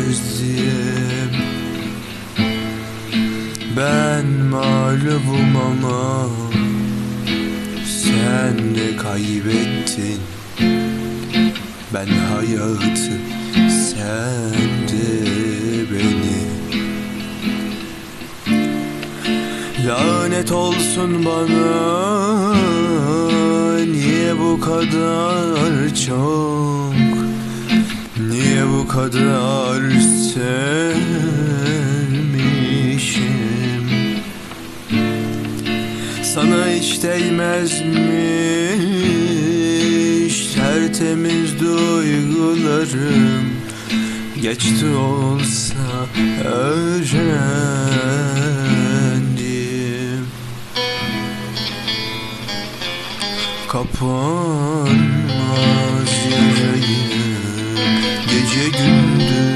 bilmezdim Ben mağlubum ama Sen de kaybettin. Ben hayatı Sen de beni. Lanet olsun bana kadar çok. Niye bu kadar sevmişim? Sana hiç değmezmiş Tertemiz duygularım. Geçti olsa Kapanmaz yüreğim. Gece gündüz